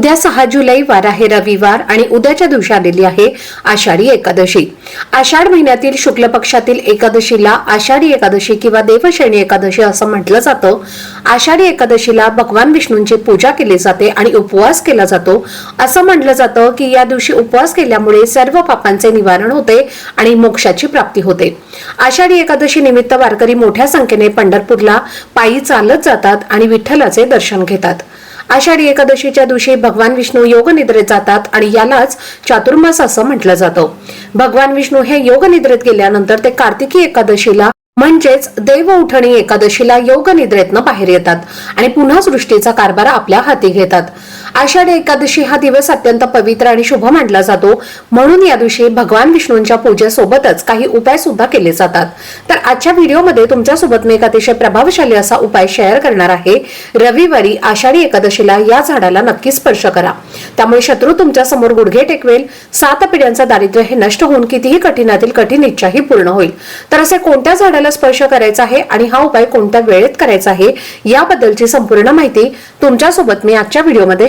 उद्या सहा जुलै वार आहे रविवार आणि उद्याच्या दिवशी आलेली आहे आषाढी एकादशी. आषाढ महिन्यातील शुक्ल पक्षातील एकादशीला आषाढी एकादशी किंवा देवशैनी एकादशी असं म्हटलं जातं. आषाढी एकादशीला भगवान विष्णूंची पूजा केली जाते आणि उपवास केला जातो. असं म्हटलं जातं की या दिवशी उपवास केल्यामुळे सर्व पापांचे निवारण होते आणि मोक्षाची प्राप्ती होते. आषाढी एकादशी निमित्त वारकरी मोठ्या संख्येने पंढरपूरला पायी चालत जातात आणि विठ्ठलाचे दर्शन घेतात. आषाढी एकादशीच्या दिवशी भगवान विष्णू योगनिद्रेत जातात आणि यालाच चातुर्मास असं म्हटलं जातं. भगवान विष्णू हे योगनिद्रेत गेल्यानंतर ते कार्तिकी एकादशीला म्हणजेच देव उठणी एकादशीला योग निद्रेतनं बाहेर येतात आणि पुन्हा सृष्टीचा कारभार आपल्या हाती घेतात. आषाढी एकादशी हा दिवस अत्यंत पवित्र आणि शुभ मानला जातो. म्हणून या दिवशी भगवान विष्णूंच्या पूजेसोबतच काही उपाय सुद्धा केले जातात. तर आजच्या व्हिडिओमध्ये तुमच्यासोबत मी एक अतिशय प्रभावशाली असा उपाय शेअर करणार आहे. रविवारी आषाढी एकादशीला या झाडाला नक्की स्पर्श करा. त्यामुळे शत्रू तुमच्यासमोर गुडघे टेकवेल. सात पिढ्यांचं दारिद्र्य हे नष्ट होऊन कितीही कठीणातील कठीण इच्छाही पूर्ण होईल. तर असे कोणत्या झाडाला स्पर्श करायचा आहे आणि हा उपाय कोणत्या वेळेत करायचा आहे याबद्दलची संपूर्ण माहिती तुमच्यासोबत मी आजच्या व्हिडिओमध्ये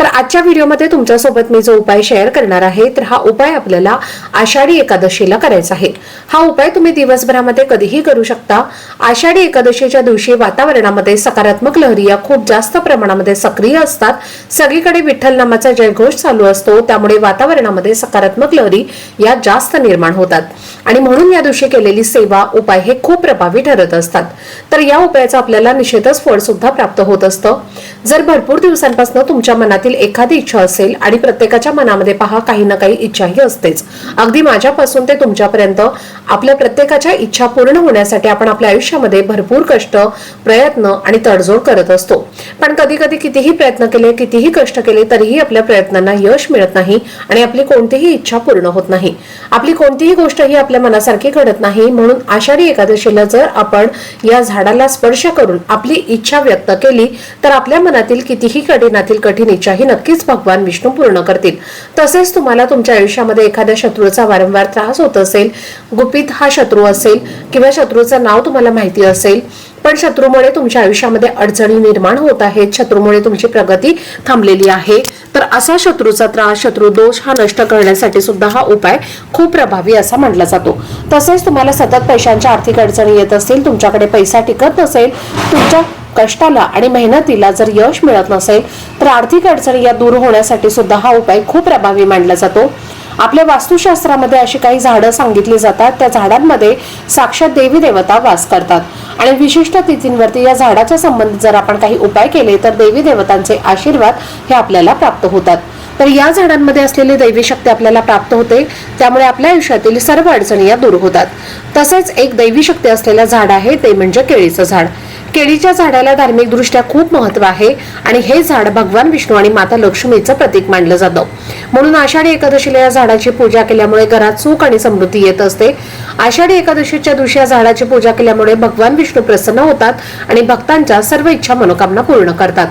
तर आजच्या व्हिडिओमध्ये तुमच्यासोबत मी जो उपाय शेअर करणार आहे तर हा उपाय आपल्याला आषाढी एकादशीला करायचा आहे. हा उपाय तुम्ही दिवसभरामध्ये कधीही करू शकता. आषाढी एकादशीच्या दिवशी वातावरणामध्ये सकारात्मक लहरी या खूप जास्त प्रमाणामध्ये सक्रिय असतात. सगळीकडे विठ्ठल नामाचा जयघोष चालू असतो. त्यामुळे वातावरणामध्ये सकारात्मक लहरी या जास्त निर्माण होतात. आणि म्हणून या दिवशी केलेली सेवा उपाय हे खूप प्रभावी ठरत असतात. तर या उपायाचा आपल्याला निषेधच फळ सुद्धा प्राप्त होत असतं. जर भरपूर दिवसांपासून तुमच्या मनातील एखादी इच्छा असेल आणि प्रत्येकाच्या मनामध्ये पहा काही ना काही इच्छाही असतेच. अगदी माझ्यापासून ते तुमच्यापर्यंत आपल्या प्रत्येकाच्या इच्छा पूर्ण होण्यासाठी आपण आपल्या आयुष्यामध्ये भरपूर कष्ट प्रयत्न आणि तडजोड करत असतो. पण कधी कधी कितीही प्रयत्न केले कितीही कष्ट केले तरीही आपल्या प्रयत्नांना यश मिळत नाही आणि आपली कोणतीही इच्छा पूर्ण होत नाही. आपली कोणतीही गोष्ट ही आपल्या मनासारखी घडत नाही म्हणून आषाढी एकादशीला जर आपण या झाडाला स्पर्श करून आपली इच्छा व्यक्त केली तर आपल्या मनातील कितीही कठीणातील कठीण इच्छा निचाही नक्कीच भगवान विष्णू पूर्ण करतील. तसेच तुम्हाला तुमच्या आयुष्यामध्ये एखाद्या शत्रूचा वारंवार त्रास होत असेल गुपित हा शत्रू असेल किंवा शत्रूचं नाव तुम्हाला माहिती असेल पण शत्रूमुळे तुमच्या आयुष्यामध्ये अडचणी निर्माण होत आहेत शत्रूमुळे तुमची प्रगती थांबलेली आहे तर असा शत्रूचा त्रास शत्रू दोष हा नष्ट करण्यासाठी सुद्धा हा उपाय खूप प्रभावी असा मानला जातो. तसेच तुम्हाला सतत पैशांच्या आर्थिक अडचणी येत असतील तुमच्याकडे पैसा टिकत नसेल तुमच्या कष्टाला आणि मेहनतीला जर यश मिळत नसेल तर आर्थिक अडचणी या दूर होण्यासाठी सुद्धा हा उपाय खूप प्रभावी मानला जातो. आपल्या वास्तुशास्त्रामध्ये अशी काही झाडं सांगितली जातात त्या झाडांमध्ये साक्षात देवी देवता वास करतात. आणि विशिष्ट तिथींवरती या झाडाच्या संबंधित जर आपण काही उपाय केले तर देवी देवतांचे आशीर्वाद हे आपल्याला प्राप्त होतात. तर या झाडांमध्ये असलेली दैवी शक्ती आपल्याला प्राप्त होते त्यामुळे आपल्या आयुष्यातील सर्व अडचणी या दूर होतात. तसेच एक दैवी शक्ती असलेलं झाड आहे ते म्हणजे केळीचं झाड. केळीच्या झाडाला धार्मिक दृष्ट्या खूप महत्त्व आहे आणि हे झाड भगवान विष्णू आणि माता लक्ष्मीचं प्रतीक मानलं जातं. म्हणून आषाढी एकादशीला या झाडाची पूजा केल्यामुळे घरात सुख आणि समृद्धी येत असते. आषाढी एकादशीच्या दिवशी या झाडाची पूजा केल्यामुळे भगवान विष्णू प्रसन्न होतात आणि भक्तांच्या सर्व इच्छा मनोकामना पूर्ण करतात.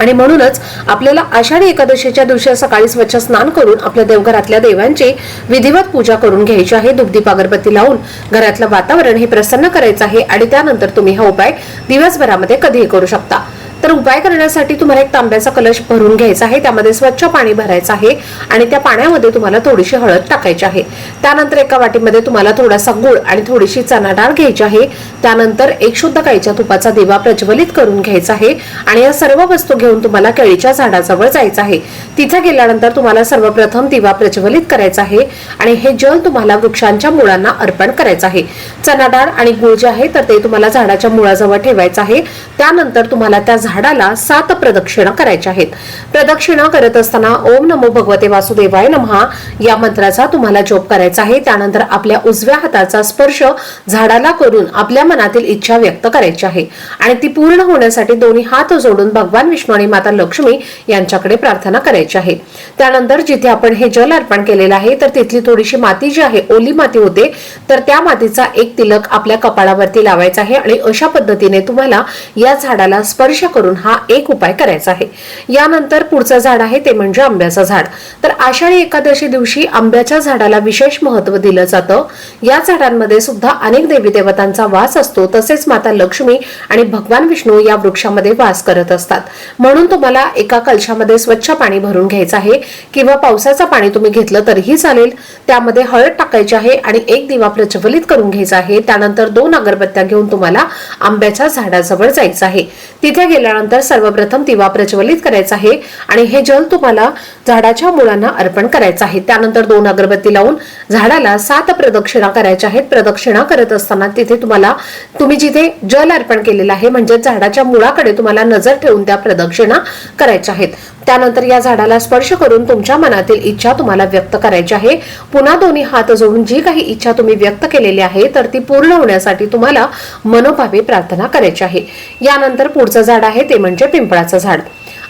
आणि म्हणूनच आपल्याला आषाढी एकादशीच्या दिवशी सकाळी स्वच्छ स्नान करून आपल्या देवघरातल्या देवांची विधिवत पूजा करून घ्यायची आहे. दुग्धीप अगरबत्ती लावून घरातलं वातावरण हे प्रसन्न करायचं आहे आणि त्यानंतर तुम्ही हा उपाय दिवसभरामध्ये कधीही करू शकता. तर उपाय करण्यासाठी तुम्हाला एक तांब्याचा कलश भरून घ्यायचा आहे. त्यामध्ये स्वच्छ पाणी भरायचं आहे आणि त्या पाण्यामध्ये तुम्हाला थोडीशी हळद टाकायची आहे. त्यानंतर एका वाटीमध्ये तुम्हाला थोडासा गुळ आणि थोडीशी चणा डाळ घ्यायची आहे. त्यानंतर एक शुद्ध गाईच्या तुपाचा दिवा प्रज्वलित करून घ्यायचा आहे आणि या सर्व वस्तू घेऊन तुम्हाला केळीच्या झाडाजवळ जायचं आहे. तिथे गेल्यानंतर तुम्हाला सर्वप्रथम दिवा प्रज्वलित करायचा आहे आणि हे जल तुम्हाला वृक्षांच्या मुळांना अर्पण करायचं आहे. चणा डाळ आणि गुळ जे आहे तर ते तुम्हाला झाडाच्या मुळाजवळ ठेवायचं आहे. त्यानंतर तुम्हाला त्या झाडाला सात प्रदक्षिणा करायच्या आहेत. प्रदक्षिणा करत असताना ओम नमो भगवते वासुदेवाय नमहा. या मंत्राचा तुम्हाला जोप करायचा आहे. त्यानंतर आपल्या उजव्या हाताचा स्पर्श झाडाला करून आपल्या मनातील इच्छा व्यक्त करायची आहे. आणि ती पूर्ण होण्यासाठी दोन्ही हात जोडून भगवान विष्णू आणि माता लक्ष्मी यांच्याकडे प्रार्थना करायची आहे. त्यानंतर जिथे आपण हे जल अर्पण केलेलं आहे तर तिथली थोडीशी माती जी आहे ओली माती होते. तर त्या मातीचा एक तिलक आपल्या कपाळावरती लावायचा आहे आणि अशा पद्धतीने तुम्हाला या झाडाला स्पर्श करून हा एक उपाय करायचा आहे. यानंतर पुढचं झाड आहे ते म्हणजे आंब्याचं झाड. तर आषाढी एकादशी दिवशी आंब्याच्या झाडाला विशेष महत्त्व दिलं जातं. या झाडांमध्ये सुद्धा अनेक देवी देवतांचा वास असतो तसेच माता लक्ष्मी आणि भगवान विष्णू या वृक्षामध्ये वास करत असतात. म्हणून तुम्हाला एका कलशामध्ये स्वच्छ पाणी भरून घ्यायचं आहे किंवा पावसाचं पाणी तुम्ही घेतलं तरीही चालेल. त्यामध्ये हळद टाकायची आहे आणि एक दिवा प्रज्वलित करून घ्यायचा आहे. त्यानंतर दोन अगरबत्त्या घेऊन तुम्हाला आंब्याच्या झाडाजवळ जायचं आहे. तिथे केल्यानंतर सर्वप्रथम दिवा प्रज्वलित करायचा आहे आणि हे जल तुम्हाला झाडाच्या मुळांना अर्पण करायचं आहे. त्यानंतर दोन अगरबत्ती लावून झाडाला सात प्रदक्षिणा करायच्या आहेत. प्रदक्षिणा करत असताना तिथे तुम्हाला तुम्ही जिथे जल अर्पण केलेलं आहे म्हणजे झाडाच्या मुळाकडे तुम्हाला नजर ठेवून त्या प्रदक्षिणा करायच्या आहेत. त्यानंतर या झाडाला स्पर्श करून तुमच्या मनातील इच्छा तुम्हाला व्यक्त करायची आहे. पुन्हा दोन्ही हात जोडून जी काही इच्छा तुम्ही व्यक्त केलेली आहे तर ती पूर्ण होण्यासाठी तुम्हाला मनोभावे प्रार्थना करायची आहे. यानंतर पुढचं झाड आहे ते म्हणजे पिंपळाचं झाड.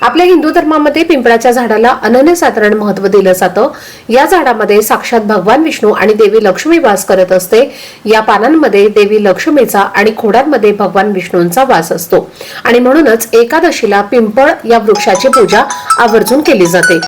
आपल्या हिंदू धर्मामध्ये पिंपळाच्या झाडाला अनन्यसाधारण महत्त्व दिलं जातं. या झाडामध्ये साक्षात भगवान विष्णू आणि देवी लक्ष्मी वास करत असते. या पानांमध्ये देवी लक्ष्मीचा आणि खोडांमध्ये भगवान विष्णूंचा वास असतो. आणि म्हणूनच एकादशीला पिंपळ या वृक्षाची पूजा आवर्जून केली जाते.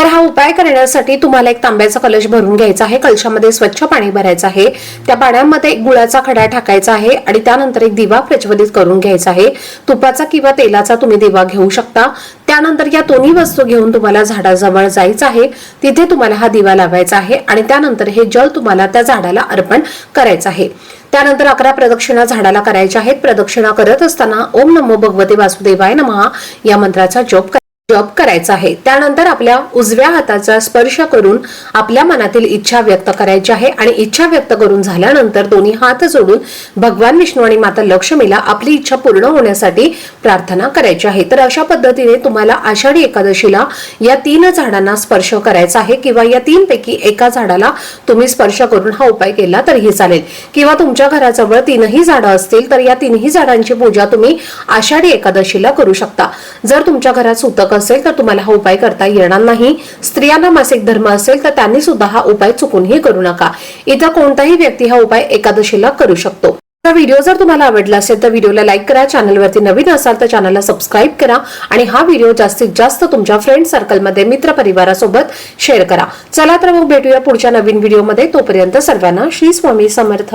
तर हा उपाय करण्यासाठी तुम्हाला एक तांब्याचा कलश भरून घ्यायचा आहे. कलशामध्ये स्वच्छ पाणी भरायचं आहे. त्या पाण्यामध्ये एक गुळाचा खडा टाकायचा आहे आणि त्यानंतर एक दिवा प्रज्वलित करून घ्यायचा आहे. तुपाचा किंवा तेलाचा तुम्ही दिवा घेऊ शकता. त्यानंतर या दोन्ही वस्तू घेऊन तुम्हाला झाडाजवळ जायचं आहे. तिथे तुम्हाला हा दिवा लावायचा आहे आणि त्यानंतर हे जल तुम्हाला त्या झाडाला अर्पण करायचं आहे. त्यानंतर अकरा प्रदक्षिणा झाडाला करायच्या आहेत. प्रदक्षिणा करत असताना ओम नमो भगवते वासुदेवाय नमहा या मंत्राचा जप जप करायचा आहे. त्यानंतर आपल्या उजव्या हाताचा स्पर्श करून आपल्या मनातील इच्छा व्यक्त करायची आहे आणि इच्छा व्यक्त करून झाल्यानंतर दोन्ही हात जोडून भगवान विष्णू आणि माता लक्ष्मीला आपली इच्छा पूर्ण होण्यासाठी प्रार्थना करायची आहे. तर अशा पद्धतीने तुम्हाला आषाढी एकादशीला या तीन झाडांना स्पर्श करायचा आहे किंवा या तीन पैकी एका झाडाला तुम्ही स्पर्श करून हा उपाय केला तरीही चालेल. किंवा तुमच्या घराजवळ तीनही झाडं असतील तर या तीनही झाडांची पूजा तुम्ही आषाढी एकादशीला करू शकता. जर तुमच्या घरात सुतक असेल तर तुम्हाला हा उपाय करता येणार नाही. स्त्रियांना मासिक धर्म असेल तर त्यांनी सुद्धा हा उपाय चुकूनही करू नका. इतर कोणताही व्यक्ती हा उपाय एकादशीला करू शकतो. तर व्हिडिओ जर तुम्हाला आवडला असेल तर व्हिडिओला लाईक करा चॅनलवरती नवीन असाल तर चॅनलला सबस्क्राईब करा आणि हा व्हिडिओ जास्तीत जास्त तुमच्या फ्रेंड सर्कलमध्ये मित्र परिवारासोबत शेअर करा. चला तर मग भेटूया पुढच्या नवीन व्हिडिओमध्ये तोपर्यंत सर्वांना श्री स्वामी समर्थ.